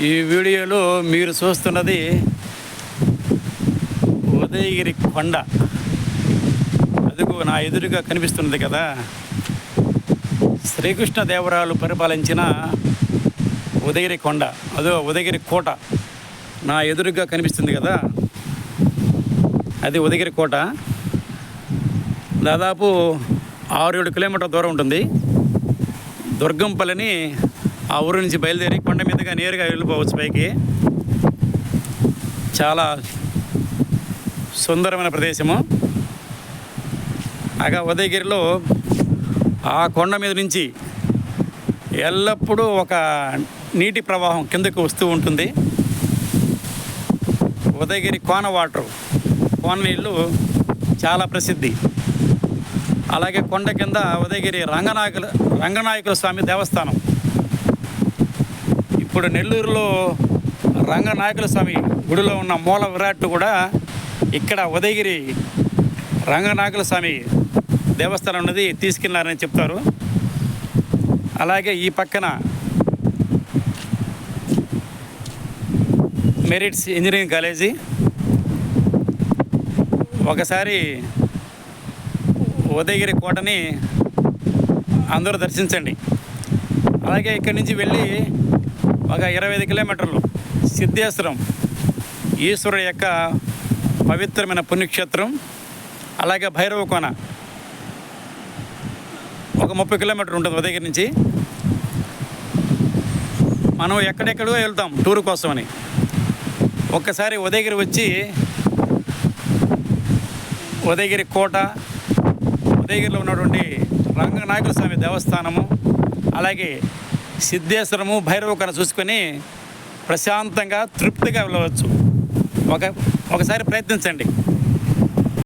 ఈ వీడియోలో మీరు చూస్తున్నది ఉదయగిరి కొండ. అదిగో నా ఎదురుగా కనిపిస్తున్నది కదా. శ్రీకృష్ణదేవరాయాలు పరిపాలించిన ఉదయగిరి కొండ. అదో ఉదయగిరి కోట నా ఎదురుగా కనిపిస్తుంది కదా. అది ఉదయగిరి కోట. దాదాపు ఆరు ఏడు కిలోమీటర్ దూరం ఉంటుంది. దుర్గంపల్లిని ఆ ఊరు నుంచి బయలుదేరి కొండ మీదుగా నేరుగా వెళ్ళిపోవచ్చు పైకి. చాలా సుందరమైన ప్రదేశము. అగా ఉదయగిరిలో ఆ కొండ మీద నుంచి ఎల్లప్పుడూ ఒక నీటి ప్రవాహం కిందకు వస్తూ ఉంటుంది. ఉదయగిరి కోన వాటర్ కోన నీళ్ళు చాలా ప్రసిద్ధి. అలాగే కొండ కింద ఉదయగిరి రంగనాయకుల రంగనాయకుల స్వామి దేవస్థానం. ఇప్పుడు నెల్లూరులో రంగనాయకుల స్వామి గుడిలో ఉన్న మూల విరాట్ కూడా ఇక్కడ ఉదయగిరి రంగనాయకుల స్వామి దేవస్థానం అనేది తీసుకెళ్ళారని చెప్తారు. అలాగే ఈ పక్కన మెరిట్స్ ఇంజనీరింగ్ కాలేజీ. ఒకసారి ఉదయగిరి కోటని అందరూ దర్శించండి. అలాగే ఇక్కడి నుంచి వెళ్ళి ఒక ఇరవై ఐదు కిలోమీటర్లు సిద్ధేశ్వరం ఈశ్వరుడు యొక్క పవిత్రమైన పుణ్యక్షేత్రం అలాగే భైరవ కోన. ఒక ముప్పై కిలోమీటర్ ఉంటుంది ఉదయగిరి నుంచి. మనం ఎక్కడెక్కడో వెళ్తాం టూర్ కోసమని. ఒక్కసారి ఉదయగిరి వచ్చి ఉదయగిరి కోట ఉదయగిరిలో ఉన్నటువంటి రంగనాయకుల స్వామి దేవస్థానము అలాగే సిద్ధేశ్వరము భైరవకన చూసుకొని ప్రశాంతంగా తృప్తిగా వెళ్ళవచ్చు. ఒక ఒకసారి ప్రయత్నించండి.